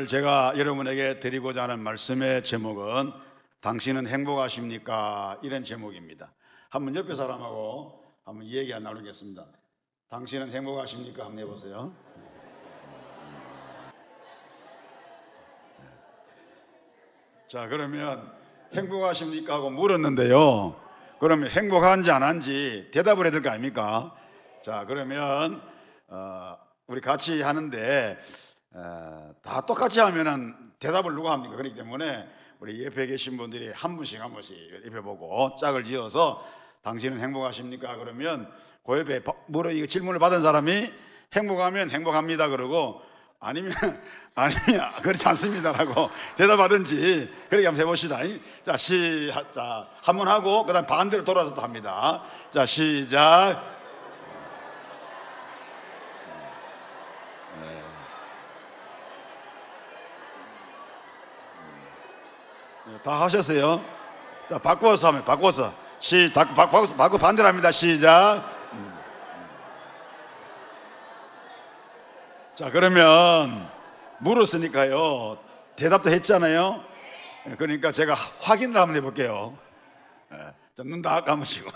오늘 제가 여러분에게 드리고자 하는 말씀의 제목은 당신은 행복하십니까? 이런 제목입니다. 한번 옆에 사람하고 한번 안 나누겠습니다. 당신은 행복하십니까? 한번 해보세요. 자, 그러면 행복하십니까? 하고 물었는데요. 그러면 행복한지 안 한지 대답을 해야 될 거 아닙니까? 자, 그러면, 어, 우리 같이 하는데, 어, 다 똑같이 하면은 대답을 누가 합니까? 그렇기 때문에 우리 옆에 계신 분들이 한 분씩 한 분씩 옆에 보고 짝을 지어서 당신은 행복하십니까? 그러면 그 옆에 물어 이거 질문을 받은 사람이 행복하면 행복합니다. 그러고 아니면 아니면 그렇지 않습니다라고 대답하든지 그렇게 한번 해봅시다. 자 시작 한번 하고 그다음 반대로 돌아서 또 합니다. 자 시작. 다 하셨어요? 자 바꿔서 하면 바꿔서. 시작 바꿔 바꿔 반대로 합니다. 시작. 자 그러면 물었으니까요. 대답도 했잖아요. 그러니까 제가 확인을 한번 해볼게요. 눈다 감으시고.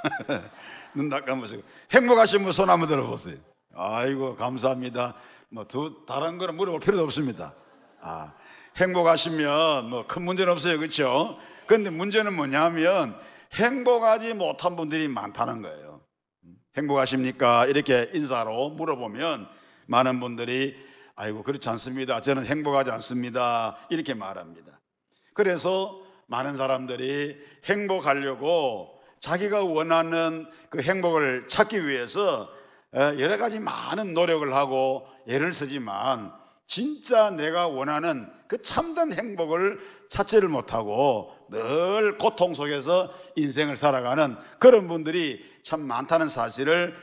눈 다 감으시고. 행복하신 분 손 한번 들어보세요. 아이고 감사합니다. 뭐 두 다른 거는 물어볼 필요도 없습니다. 아, 행복하시면 뭐 큰 문제는 없어요 그렇죠 그런데 문제는 뭐냐면 행복하지 못한 분들이 많다는 거예요 행복하십니까 이렇게 인사로 물어보면 많은 분들이 아이고 그렇지 않습니다. 저는 행복하지 않습니다. 이렇게 말합니다. 그래서 많은 사람들이 행복하려고 자기가 원하는 그 행복을 찾기 위해서 여러 가지 많은 노력을 하고 애를 쓰지만 진짜 내가 원하는 그 참된 행복을 찾지를 못하고 늘 고통 속에서 인생을 살아가는 그런 분들이 참 많다는 사실을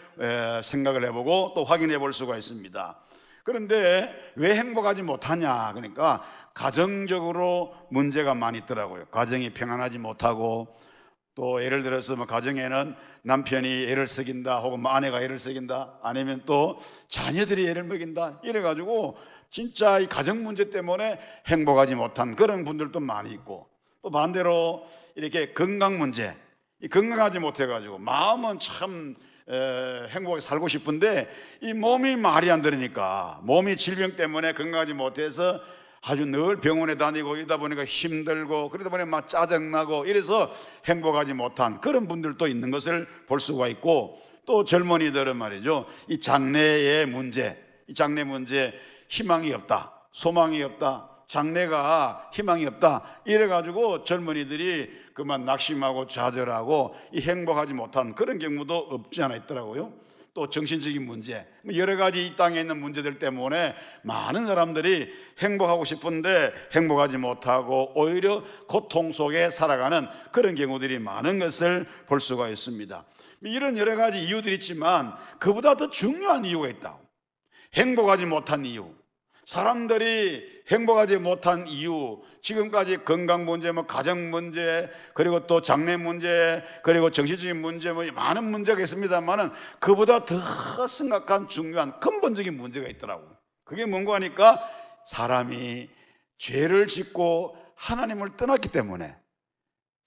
생각을 해보고 또 확인해 볼 수가 있습니다. 그런데 왜 행복하지 못하냐? 그러니까 가정적으로 문제가 많이 있더라고요. 가정이 평안하지 못하고 또 예를 들어서 뭐 가정에는 남편이 애를 쓰긴다 혹은 뭐 아내가 애를 쓰긴다 아니면 또 자녀들이 애를 먹인다 이래가지고 진짜 이 가정 문제 때문에 행복하지 못한 그런 분들도 많이 있고 또 반대로 이렇게 건강 문제 건강하지 못해가지고 마음은 참 에, 행복하게 살고 싶은데 이 몸이 말이 안 들으니까 몸이 질병 때문에 건강하지 못해서 아주 늘 병원에 다니고 이러다 보니까 힘들고 그러다 보니 막 짜증나고 이래서 행복하지 못한 그런 분들도 있는 것을 볼 수가 있고 또 젊은이들은 말이죠. 이 장래의 문제 이 장래 문제 희망이 없다 소망이 없다 장래가 희망이 없다 이래가지고 젊은이들이 그만 낙심하고 좌절하고 이 행복하지 못한 그런 경우도 없지 않아 있더라고요. 또 정신적인 문제, 뭐 여러 가지 이 땅에 있는 문제들 때문에 많은 사람들이 행복하고 싶은데 행복하지 못하고 오히려 고통 속에 살아가는 그런 경우들이 많은 것을 볼 수가 있습니다. 이런 여러 가지 이유들이 있지만 그보다 더 중요한 이유가 있다. 행복하지 못한 이유. 사람들이 행복하지 못한 이유, 지금까지 건강 문제, 뭐 가정 문제, 그리고 또 장래 문제, 그리고 정신적인 문제, 뭐 많은 문제가 있습니다만은 그보다 더 심각한 중요한 근본적인 문제가 있더라고. 그게 뭔가 하니까 사람이 죄를 짓고 하나님을 떠났기 때문에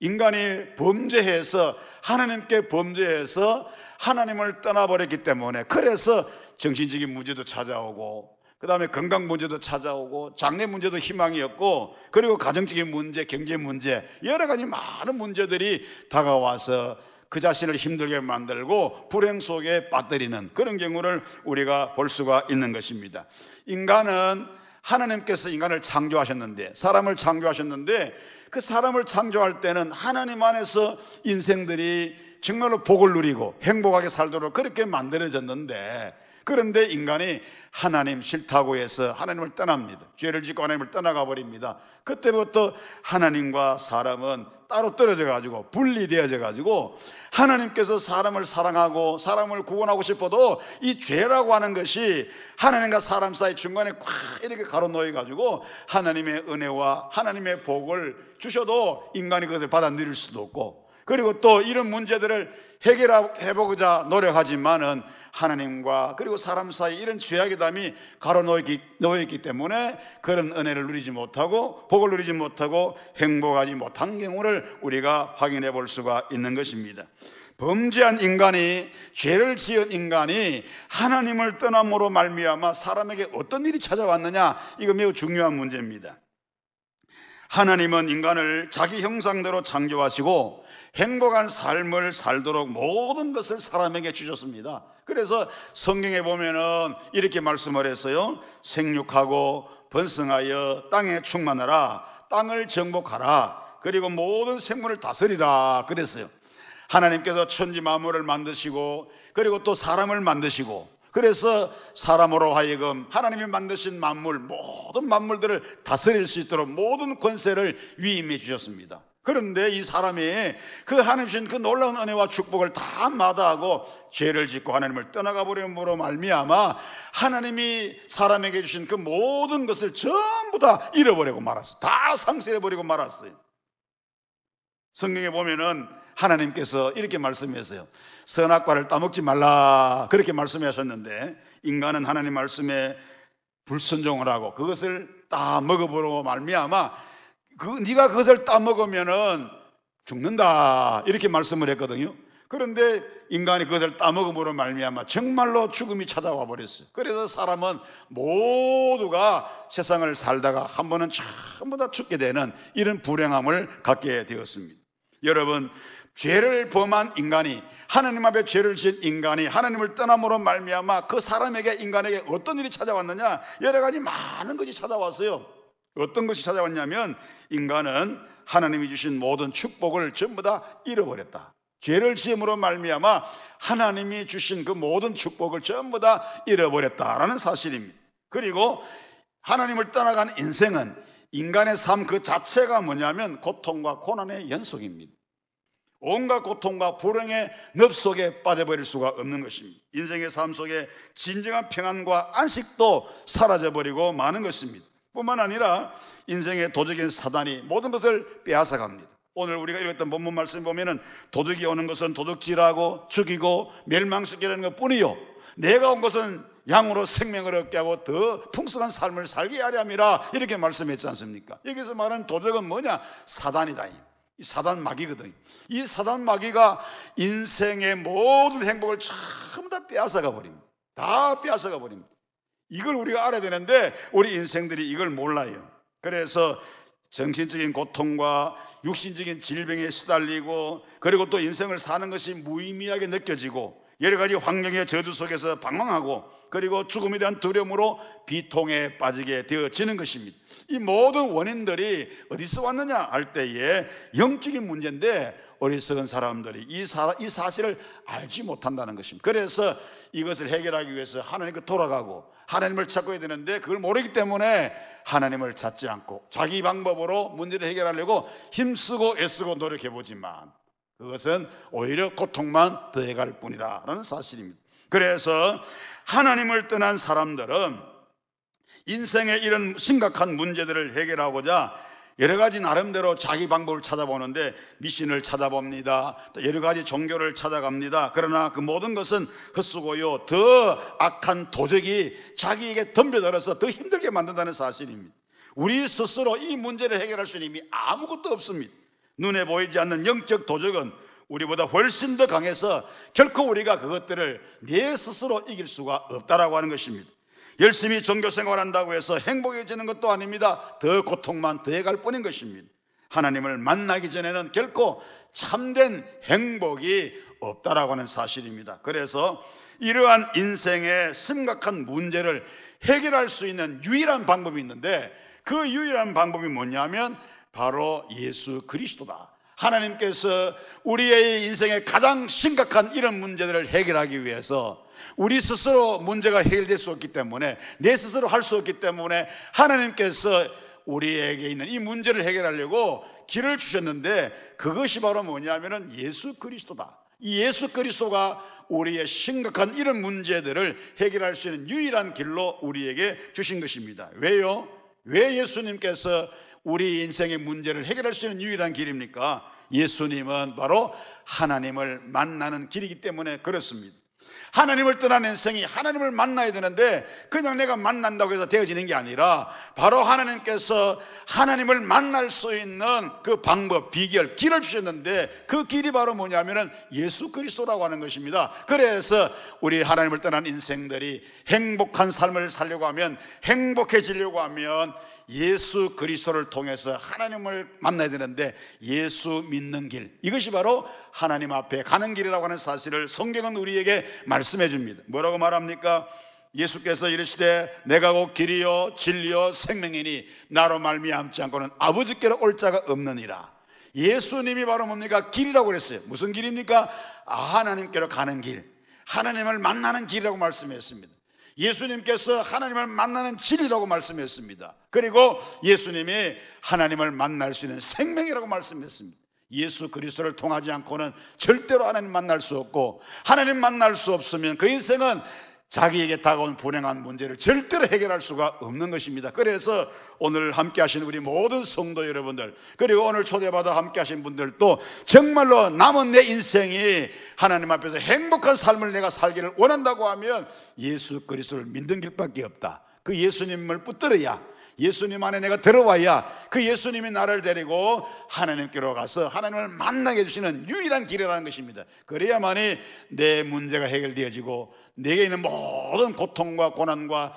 인간이 범죄해서 하나님께 범죄해서 하나님을 떠나버렸기 때문에 그래서 정신적인 문제도 찾아오고 그 다음에 건강 문제도 찾아오고 장래 문제도 희망이 없고 그리고 가정적인 문제, 경제 문제 여러 가지 많은 문제들이 다가와서 그 자신을 힘들게 만들고 불행 속에 빠뜨리는 그런 경우를 우리가 볼 수가 있는 것입니다. 인간은 하나님께서 인간을 창조하셨는데 사람을 창조하셨는데 그 사람을 창조할 때는 하나님 안에서 인생들이 정말로 복을 누리고 행복하게 살도록 그렇게 만들어졌는데 그런데 인간이 하나님 싫다고 해서 하나님을 떠납니다. 죄를 짓고 하나님을 떠나가 버립니다. 그때부터 하나님과 사람은 따로 떨어져 가지고 분리되어져 가지고 하나님께서 사람을 사랑하고 사람을 구원하고 싶어도 이 죄라고 하는 것이 하나님과 사람 사이 중간에 꽉 이렇게 가로놓여 가지고 하나님의 은혜와 하나님의 복을 주셔도 인간이 그것을 받아 누릴 수도 없고 그리고 또 이런 문제들을 해결해 보고자 노력하지만은 하나님과 그리고 사람 사이 이런 죄악의 담이 가로놓여 있기 때문에 그런 은혜를 누리지 못하고 복을 누리지 못하고 행복하지 못한 경우를 우리가 확인해 볼 수가 있는 것입니다. 범죄한 인간이 죄를 지은 인간이 하나님을 떠남으로 말미암아 사람에게 어떤 일이 찾아왔느냐 이거 매우 중요한 문제입니다. 하나님은 인간을 자기 형상대로 창조하시고 행복한 삶을 살도록 모든 것을 사람에게 주셨습니다. 그래서 성경에 보면은 이렇게 말씀을 했어요. 생육하고 번성하여 땅에 충만하라. 땅을 정복하라. 그리고 모든 생물을 다스리라. 그랬어요. 하나님께서 천지 만물을 만드시고 그리고 또 사람을 만드시고 그래서 사람으로 하여금 하나님이 만드신 만물 모든 만물들을 다스릴 수 있도록 모든 권세를 위임해 주셨습니다. 그런데 이 사람이 그 하나님 주신 그 놀라운 은혜와 축복을 다 마다하고 죄를 짓고 하나님을 떠나가 버림으로 말미암아 하나님이 사람에게 주신 그 모든 것을 전부 다 잃어버리고 말았어요. 다 상실해 버리고 말았어요. 성경에 보면은 하나님께서 이렇게 말씀했어요. 선악과를 따먹지 말라. 그렇게 말씀하셨는데 인간은 하나님 말씀에 불순종을 하고 그것을 따 먹어보고 말미암아 그 네가 그것을 따 먹으면은 죽는다. 이렇게 말씀을 했거든요. 그런데 인간이 그것을 따먹음으로 말미암아 정말로 죽음이 찾아와 버렸어요. 그래서 사람은 모두가 세상을 살다가 한 번은 전부 다 죽게 되는 이런 불행함을 갖게 되었습니다. 여러분 죄를 범한 인간이 하나님 앞에 죄를 지은 인간이 하나님을 떠남으로 말미암아 그 사람에게 인간에게 어떤 일이 찾아왔느냐 여러 가지 많은 것이 찾아왔어요. 어떤 것이 찾아왔냐면 인간은 하나님이 주신 모든 축복을 전부 다 잃어버렸다. 죄를 지음으로 말미암아 하나님이 주신 그 모든 축복을 전부 다 잃어버렸다라는 사실입니다. 그리고 하나님을 떠나간 인생은 인간의 삶 그 자체가 뭐냐면 고통과 고난의 연속입니다. 온갖 고통과 불행의 늪 속에 빠져버릴 수가 없는 것입니다. 인생의 삶 속에 진정한 평안과 안식도 사라져버리고 마는 것입니다. 뿐만 아니라 인생의 도적인 사단이 모든 것을 빼앗아 갑니다. 오늘 우리가 읽었던 본문 말씀 보면은 도둑이 오는 것은 도둑질하고 죽이고 멸망시키는 것 뿐이요. 내가 온 것은 양으로 생명을 얻게 하고 더 풍성한 삶을 살게 하려 함이라 이렇게 말씀했지 않습니까? 여기서 말하는 도적은 뭐냐? 사단이다. 이 사단 마귀거든. 이 사단 마귀가 인생의 모든 행복을 전부 다 빼앗아가 버립니다. 다 빼앗아가 버립니다. 이걸 우리가 알아야 되는데 우리 인생들이 이걸 몰라요. 그래서 정신적인 고통과 육신적인 질병에 시달리고 그리고 또 인생을 사는 것이 무의미하게 느껴지고 여러 가지 환경의 저주 속에서 방황하고 그리고 죽음에 대한 두려움으로 비통에 빠지게 되어지는 것입니다. 이 모든 원인들이 어디서 왔느냐 할 때에 영적인 문제인데 어리석은 사람들이 이, 사, 이 사실을 알지 못한다는 것입니다. 그래서 이것을 해결하기 위해서 하나님께 돌아가고 하나님을 찾고 야 되는데 그걸 모르기 때문에 하나님을 찾지 않고 자기 방법으로 문제를 해결하려고 힘쓰고 애쓰고 노력해 보지만 그것은 오히려 고통만 더해갈 뿐이라는 사실입니다. 그래서 하나님을 떠난 사람들은 인생의 이런 심각한 문제들을 해결하고자 여러 가지 나름대로 자기 방법을 찾아보는데 미신을 찾아봅니다. 또 여러 가지 종교를 찾아갑니다. 그러나 그 모든 것은 헛수고요. 더 악한 도적이 자기에게 덤벼들어서 더 힘들게 만든다는 사실입니다. 우리 스스로 이 문제를 해결할 수 있는 힘이 아무것도 없습니다. 눈에 보이지 않는 영적 도적은 우리보다 훨씬 더 강해서 결코 우리가 그것들을 내 스스로 이길 수가 없다라고 하는 것입니다. 열심히 종교 생활한다고 해서 행복해지는 것도 아닙니다. 더 고통만 더해갈 뿐인 것입니다. 하나님을 만나기 전에는 결코 참된 행복이 없다라고 하는 사실입니다. 그래서 이러한 인생의 심각한 문제를 해결할 수 있는 유일한 방법이 있는데 그 유일한 방법이 뭐냐면 바로 예수 그리스도다. 하나님께서 우리의 인생의 가장 심각한 이런 문제들을 해결하기 위해서 우리 스스로 문제가 해결될 수 없기 때문에 내 스스로 할 수 없기 때문에 하나님께서 우리에게 있는 이 문제를 해결하려고 길을 주셨는데 그것이 바로 뭐냐면은 예수 그리스도다. 이 예수 그리스도가 우리의 심각한 이런 문제들을 해결할 수 있는 유일한 길로 우리에게 주신 것입니다. 왜요? 왜 예수님께서 우리 인생의 문제를 해결할 수 있는 유일한 길입니까? 예수님은 바로 하나님을 만나는 길이기 때문에 그렇습니다. 하나님을 떠난 인생이 하나님을 만나야 되는데 그냥 내가 만난다고 해서 되어지는 게 아니라 바로 하나님께서 하나님을 만날 수 있는 그 방법, 비결, 길을 주셨는데 그 길이 바로 뭐냐면은 예수 그리스도라고 하는 것입니다. 그래서 우리 하나님을 떠난 인생들이 행복한 삶을 살려고 하면 행복해지려고 하면 예수 그리스도를 통해서 하나님을 만나야 되는데 예수 믿는 길 이것이 바로 하나님 앞에 가는 길이라고 하는 사실을 성경은 우리에게 말씀해 줍니다. 뭐라고 말합니까? 예수께서 이르시되 내가 곧 길이요 진리요 생명이니 나로 말미암지 않고는 아버지께로 올 자가 없느니라. 예수님이 바로 뭡니까? 길이라고 그랬어요. 무슨 길입니까? 아, 하나님께로 가는 길. 하나님을 만나는 길이라고 말씀했습니다. 예수님께서 하나님을 만나는 진리라고 말씀했습니다. 그리고 예수님이 하나님을 만날 수 있는 생명이라고 말씀했습니다. 예수 그리스도를 통하지 않고는 절대로 하나님 만날 수 없고 하나님 만날 수 없으면 그 인생은 자기에게 다가온 불행한 문제를 절대로 해결할 수가 없는 것입니다. 그래서 오늘 함께 하신 우리 모든 성도 여러분들, 그리고 오늘 초대받아 함께 하신 분들도 정말로 남은 내 인생이 하나님 앞에서 행복한 삶을 내가 살기를 원한다고 하면 예수 그리스도를 믿는 길밖에 없다. 그 예수님을 붙들어야 예수님 안에 내가 들어와야 그 예수님이 나를 데리고 하나님께로 가서 하나님을 만나게 해주시는 유일한 길이라는 것입니다. 그래야만이 내 문제가 해결되어지고 내게 있는 모든 고통과 고난과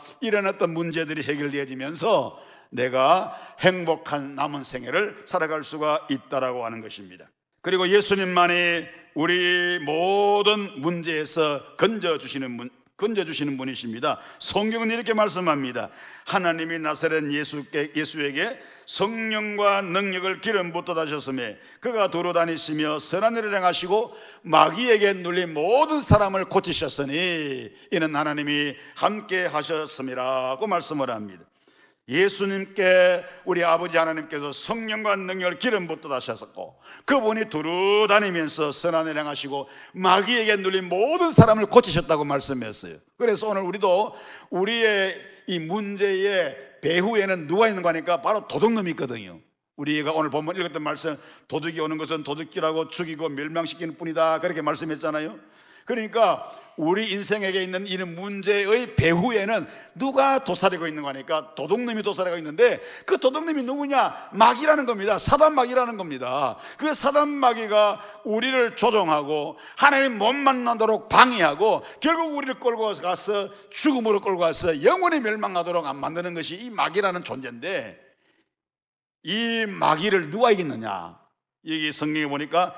어떤 문제들이 해결되어지면서 내가 행복한 남은 생애를 살아갈 수가 있다라고 하는 것입니다. 그리고 예수님만이 우리 모든 문제에서 건져 주시는 분, 건져 주시는 분이십니다. 성경은 이렇게 말씀합니다. 하나님이 나사렛 예수께, 예수에게 성령과 능력을 기름 부터 다셨음에 그가 도로 다니시며 선한 일을 행하시고 마귀에게 눌린 모든 사람을 고치셨으니 이는 하나님이 함께 하셨음이라고 말씀을 합니다. 예수님께 우리 아버지 하나님께서 성령과 능력을 기름 부터 다셨었고 그분이 두루 다니면서 선한 일 행하시고 마귀에게 눌린 모든 사람을 고치셨다고 말씀했어요. 그래서 오늘 우리도 우리의 이 문제의 배후에는 누가 있는 거니까 바로 도둑놈이 있거든요. 우리가 오늘 본문 읽었던 말씀 도둑이 오는 것은 도둑질하고 죽이고 멸망시키는 뿐이다 그렇게 말씀했잖아요. 그러니까 우리 인생에게 있는 이런 문제의 배후에는 누가 도사리고 있는 거니까 도둑놈이 도사리고 있는데 그 도둑놈이 누구냐? 마귀라는 겁니다. 사단 마귀라는 겁니다. 그 사단 마귀가 우리를 조종하고 하나님 못 만나도록 방해하고 결국 우리를 끌고 가서 죽음으로 끌고 가서 영원히 멸망하도록 안 만드는 것이 이 마귀라는 존재인데 이 마귀를 누가 이겼느냐? 여기 성경에 보니까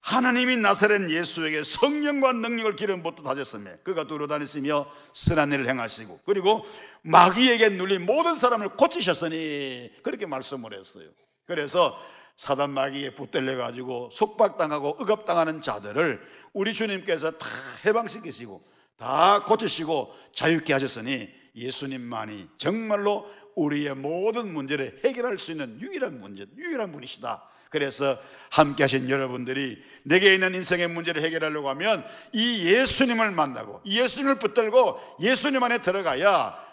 하나님이 나사렛 예수에게 성령과 능력을 기름 부터 다졌으며 그가 두루다니시며 선한 일을 행하시고 그리고 마귀에게 눌린 모든 사람을 고치셨으니 그렇게 말씀을 했어요. 그래서 사단 마귀에 붙들려 가지고 속박당하고 억압당하는 자들을 우리 주님께서 다 해방시키시고 다 고치시고 자유케 하셨으니 예수님만이 정말로 우리의 모든 문제를 해결할 수 있는 유일한 문제, 유일한 분이시다. 그래서 함께 하신 여러분들이 내게 있는 인생의 문제를 해결하려고 하면 이 예수님을 만나고 예수님을 붙들고 예수님 안에 들어가야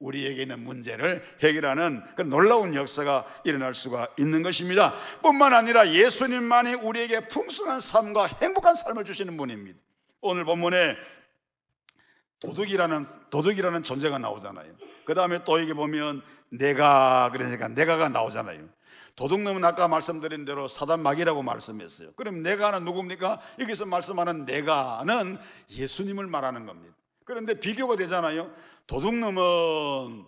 우리에게 있는 문제를 해결하는 그 놀라운 역사가 일어날 수가 있는 것입니다. 뿐만 아니라 예수님만이 우리에게 풍성한 삶과 행복한 삶을 주시는 분입니다. 오늘 본문에 도둑이라는 도둑이라는 존재가 나오잖아요. 그 다음에 또 이게 보면 내가 그러니까 내가가 나오잖아요. 도둑놈은 아까 말씀드린 대로 사단마귀라고 말씀했어요. 그럼 내가는 누굽니까? 여기서 말씀하는 내가는 예수님을 말하는 겁니다. 그런데 비교가 되잖아요. 도둑놈은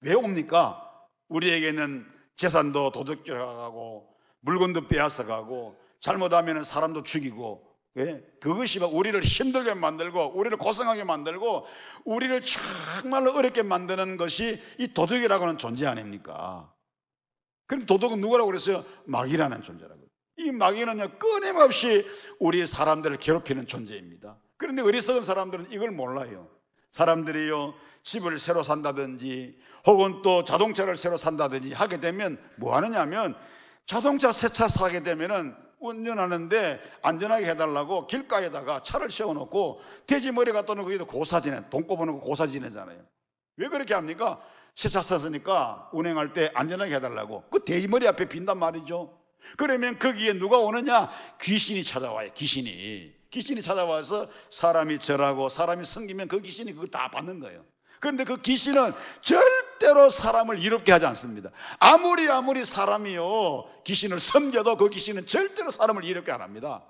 왜 옵니까? 우리에게는 재산도 도둑질하고 물건도 빼앗아가고 잘못하면 사람도 죽이고 예? 그것이 우리를 힘들게 만들고 우리를 고생하게 만들고 우리를 정말로 어렵게 만드는 것이 이 도둑이라고 하는 존재 아닙니까? 그럼 도둑은 누구라고 그랬어요? 마귀라는 존재라고. 이 마귀는요, 끊임없이 우리 사람들을 괴롭히는 존재입니다. 그런데 어리석은 사람들은 이걸 몰라요. 사람들이요, 집을 새로 산다든지, 혹은 또 자동차를 새로 산다든지 하게 되면 뭐 하느냐면, 자동차 새 차 사게 되면은 운전하는데 안전하게 해달라고 길가에다가 차를 세워놓고 돼지 머리 갖다 놓고 거기도 고사 지내, 돈 꼽아놓고 고사 지내잖아요. 왜 그렇게 합니까? 세차 샀으니까 운행할 때 안전하게 해달라고. 그 돼지머리 앞에 빈단 말이죠. 그러면 거기에 누가 오느냐? 귀신이 찾아와요, 귀신이. 귀신이 찾아와서 사람이 절하고 사람이 섬기면 그 귀신이 그거 다 받는 거예요. 그런데 그 귀신은 절대로 사람을 이롭게 하지 않습니다. 아무리 아무리 사람이요 귀신을 섬겨도 그 귀신은 절대로 사람을 이롭게 안 합니다.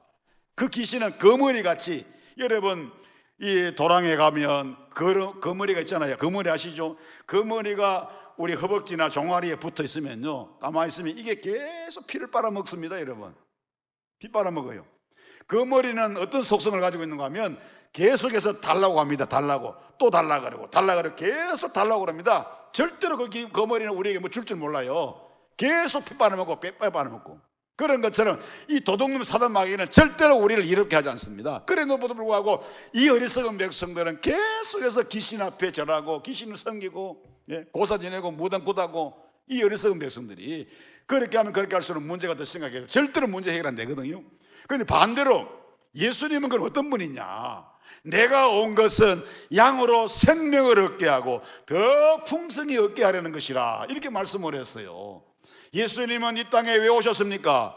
그 귀신은 거머리 같이 여러분 이 도랑에 가면 그, 거머리가 있잖아요. 거머리 아시죠? 거머리가 우리 허벅지나 종아리에 붙어 있으면요 가만히 있으면 이게 계속 피를 빨아먹습니다, 여러분. 피 빨아먹어요. 거머리는 어떤 속성을 가지고 있는가 하면 계속해서 달라고 합니다. 달라고 또 달라 그러고 달라 그러고 계속 달라고 그럽니다. 절대로 그 거머리는 우리에게 뭐 줄 줄 몰라요. 계속 피 빨아먹고 빼 빨아먹고 그런 것처럼 이 도둑놈 사단 마귀는 절대로 우리를 이렇게 하지 않습니다. 그래도 불구하고 이 어리석은 백성들은 계속해서 귀신 앞에 절하고 귀신을 섬기고 예, 고사 지내고 무당 구다고 이 어리석은 백성들이 그렇게 하면 그렇게 할수록 문제가 더 심각해요. 절대로 문제 해결 안 되거든요. 그런데 반대로 예수님은 그건 어떤 분이냐? 내가 온 것은 양으로 생명을 얻게 하고 더 풍성히 얻게 하려는 것이라 이렇게 말씀을 했어요. 예수님은 이 땅에 왜 오셨습니까?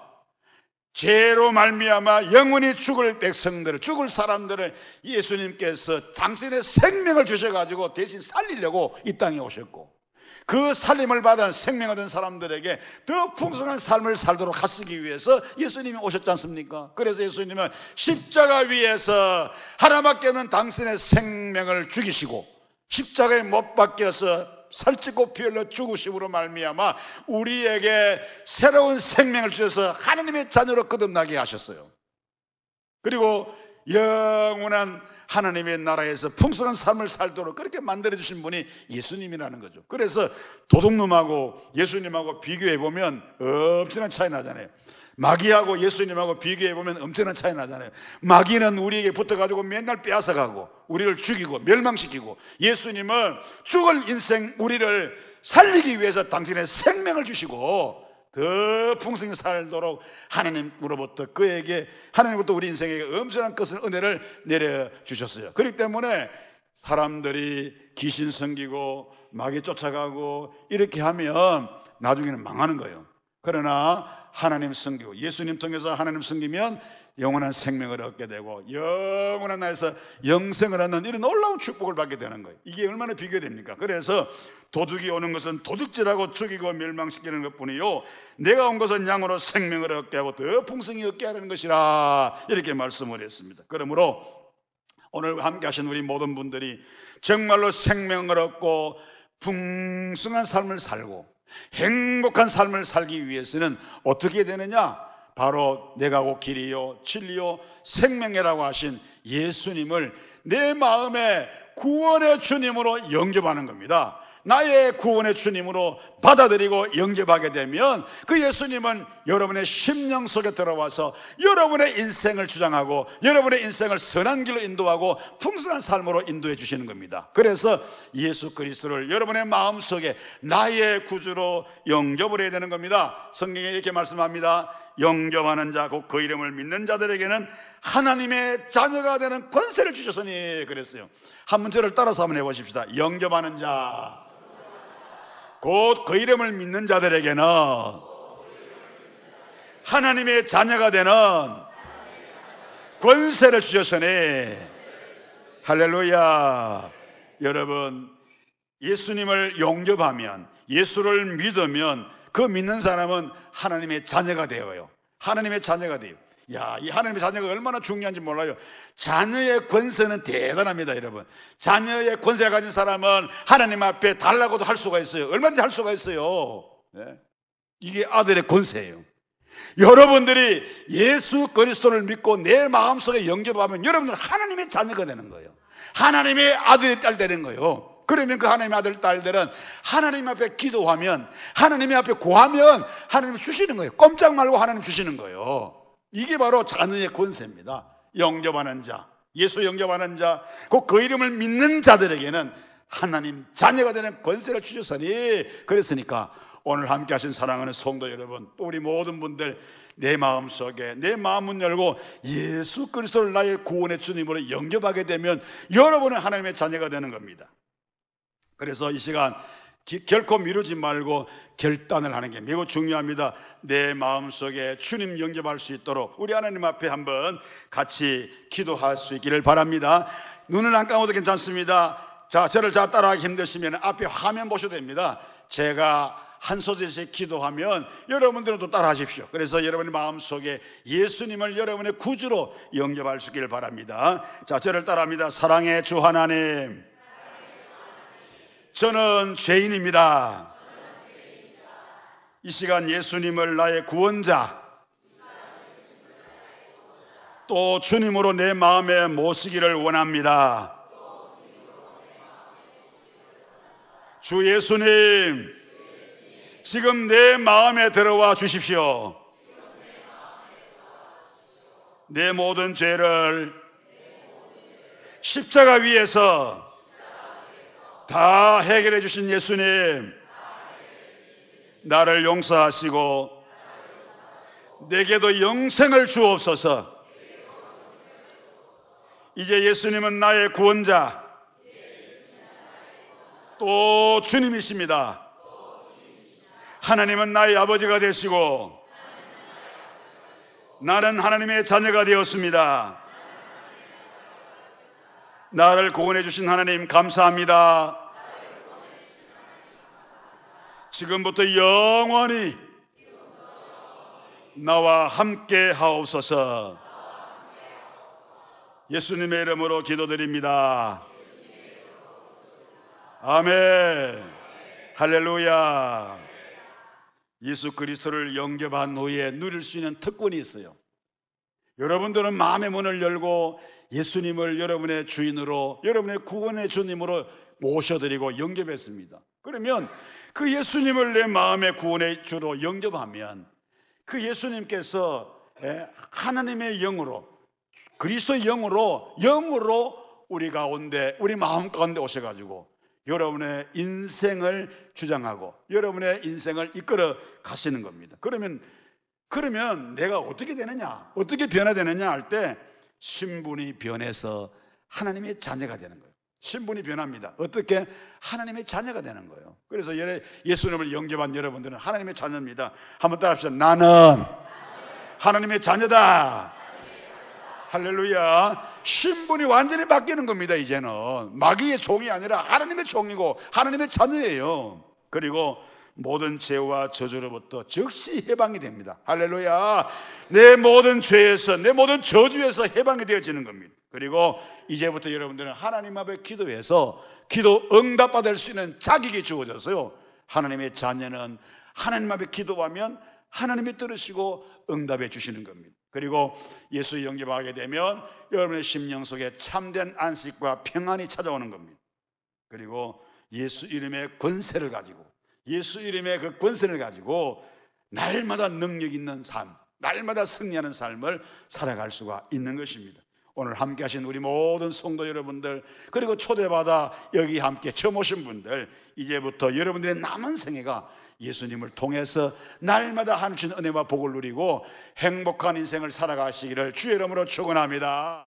죄로 말미암아 영원히 죽을 백성들을 죽을 사람들을 예수님께서 당신의 생명을 주셔가지고 대신 살리려고 이 땅에 오셨고 그 살림을 받은 생명 얻은 사람들에게 더 풍성한 삶을 살도록 하시기 위해서 예수님이 오셨지 않습니까? 그래서 예수님은 십자가 위에서 하나밖에 없는 당신의 생명을 죽이시고 십자가에 못 박혀서 살찌고 피 흘러 죽으심으로 말미암아 우리에게 새로운 생명을 주셔서 하나님의 자녀로 거듭나게 하셨어요. 그리고 영원한 하나님의 나라에서 풍성한 삶을 살도록 그렇게 만들어 주신 분이 예수님이라는 거죠. 그래서 도둑놈하고 예수님하고 비교해 보면 엄청난 차이 나잖아요. 마귀하고 예수님하고 비교해 보면 엄청난 차이 나잖아요. 마귀는 우리에게 붙어가지고 맨날 빼앗아가고 우리를 죽이고 멸망시키고 예수님은 죽을 인생 우리를 살리기 위해서 당신의 생명을 주시고 더 풍성히 살도록 하나님으로부터 그에게 하나님부터 우리 인생에게 엄청난 것을 은혜를 내려 주셨어요. 그렇기 때문에 사람들이 귀신 섬기고 마귀 쫓아가고 이렇게 하면 나중에는 망하는 거예요. 그러나 하나님 섬기고 예수님 통해서 하나님 섬기면 영원한 생명을 얻게 되고 영원한 날에서 영생을 얻는 이런 놀라운 축복을 받게 되는 거예요. 이게 얼마나 비교됩니까? 그래서 도둑이 오는 것은 도둑질하고 죽이고 멸망시키는 것뿐이요. 내가 온 것은 양으로 생명을 얻게 하고 더 풍성히 얻게 하는 것이라 이렇게 말씀을 했습니다. 그러므로 오늘 함께 하신 우리 모든 분들이 정말로 생명을 얻고 풍성한 삶을 살고 행복한 삶을 살기 위해서는 어떻게 되느냐? 바로 내가 곧 길이요 진리요 생명이라고 하신 예수님을 내 마음에 구원의 주님으로 영접하는 겁니다. 나의 구원의 주님으로 받아들이고 영접하게 되면 그 예수님은 여러분의 심령 속에 들어와서 여러분의 인생을 주장하고 여러분의 인생을 선한 길로 인도하고 풍성한 삶으로 인도해 주시는 겁니다. 그래서 예수 그리스도를 여러분의 마음 속에 나의 구주로 영접을 해야 되는 겁니다. 성경에 이렇게 말씀합니다. 영접하는 자, 곧 그 이름을 믿는 자들에게는 하나님의 자녀가 되는 권세를 주셨으니 그랬어요. 한번 저를 따라서 한번 해보십시다. 영접하는 자, 곧 그 이름을 믿는 자들에게는 하나님의 자녀가 되는 권세를 주셨으니 할렐루야. 여러분, 예수님을 영접하면, 예수를 믿으면 그 믿는 사람은 하나님의 자녀가 되어요. 하나님의 자녀가 돼요. 야, 이 하나님의 자녀가 얼마나 중요한지 몰라요. 자녀의 권세는 대단합니다, 여러분. 자녀의 권세를 가진 사람은 하나님 앞에 달라고도 할 수가 있어요. 얼마든지 할 수가 있어요. 네? 이게 아들의 권세예요. 여러분들이 예수 그리스도를 믿고 내 마음속에 영접하면 여러분들은 하나님의 자녀가 되는 거예요. 하나님의 아들의 딸 되는 거예요. 그러면 그 하나님의 아들, 딸들은 하나님 앞에 기도하면, 하나님 앞에 구하면 하나님 주시는 거예요. 꼼짝 말고 하나님 주시는 거예요. 이게 바로 자녀의 권세입니다. 영접하는 자, 예수 영접하는 자, 그 이름을 믿는 자들에게는 하나님 자녀가 되는 권세를 주셨으니, 그랬으니까 오늘 함께 하신 사랑하는 성도 여러분, 또 우리 모든 분들 내 마음 속에 내 마음을 열고 예수 그리스도를 나의 구원의 주님으로 영접하게 되면 여러분은 하나님의 자녀가 되는 겁니다. 그래서 이 시간 기- 결코 미루지 말고 결단을 하는 게 매우 중요합니다. 내 마음속에 주님 영접할 수 있도록 우리 하나님 앞에 한번 같이 기도할 수 있기를 바랍니다. 눈을 안 감아도 괜찮습니다. 자, 저를 자 따라하기 힘드시면 앞에 화면 보셔도 됩니다. 제가 한 소절씩 기도하면 여러분들은 또 따라 하십시오. 그래서 여러분의 마음속에 예수님을 여러분의 구주로 영접할 수 있기를 바랍니다. 자, 저를 따라합니다. 사랑의 주 하나님. 저는 죄인입니다. 이 시간 예수님을 나의 구원자, 또 주님으로 내 마음에 모시기를 원합니다. 주 예수님, 지금 내 마음에 들어와 주십시오. 내 모든 죄를 십자가 위에서 다 해결해 주신 예수님, 나를 용서하시고 내게도 영생을 주옵소서. 이제 예수님은 나의 구원자, 또 주님이십니다. 하나님은 나의 아버지가 되시고 나는 하나님의 자녀가 되었습니다. 나를 구원해 주신 하나님 감사합니다. 지금부터 영원히 나와 함께 하옵소서. 예수님의 이름으로 기도드립니다. 아멘. 할렐루야. 예수 그리스도를 영접한 후에 누릴 수 있는 특권이 있어요. 여러분들은 마음의 문을 열고 예수님을 여러분의 주인으로, 여러분의 구원의 주님으로 모셔드리고 영접했습니다. 그러면 그 예수님을 내 마음의 구원의 주로 영접하면 그 예수님께서 예, 하나님의 영으로 그리스도의 영으로 영으로 우리 가운데 우리 마음 가운데 오셔가지고 여러분의 인생을 주장하고 여러분의 인생을 이끌어 가시는 겁니다. 그러면 그러면 내가 어떻게 되느냐? 어떻게 변화되느냐 할 때 신분이 변해서 하나님의 자녀가 되는 거예요. 신분이 변합니다. 어떻게 하나님의 자녀가 되는 거예요. 그래서 예수님을 영접한 여러분들은 하나님의 자녀입니다. 한번 따라 합시다. 나는 하나님의 자녀다. 할렐루야. 신분이 완전히 바뀌는 겁니다, 이제는. 마귀의 종이 아니라 하나님의 종이고 하나님의 자녀예요. 그리고 모든 죄와 저주로부터 즉시 해방이 됩니다. 할렐루야. 내 모든 죄에서, 내 모든 저주에서 해방이 되어지는 겁니다. 그리고 이제부터 여러분들은 하나님 앞에 기도해서 기도 응답받을 수 있는 자격이 주어졌어요. 하나님의 자녀는 하나님 앞에 기도하면 하나님이 들으시고 응답해 주시는 겁니다. 그리고 예수 영접하게 되면 여러분의 심령 속에 참된 안식과 평안이 찾아오는 겁니다. 그리고 예수 이름의 권세를 가지고 예수 이름의 그 권세를 가지고 날마다 능력 있는 삶, 날마다 승리하는 삶을 살아갈 수가 있는 것입니다. 오늘 함께 하신 우리 모든 성도 여러분들 그리고 초대받아 여기 함께 처음 오신 분들 이제부터 여러분들의 남은 생애가 예수님을 통해서 날마다 하나님 은혜와 복을 누리고 행복한 인생을 살아가시기를 주의 이름으로 축원합니다.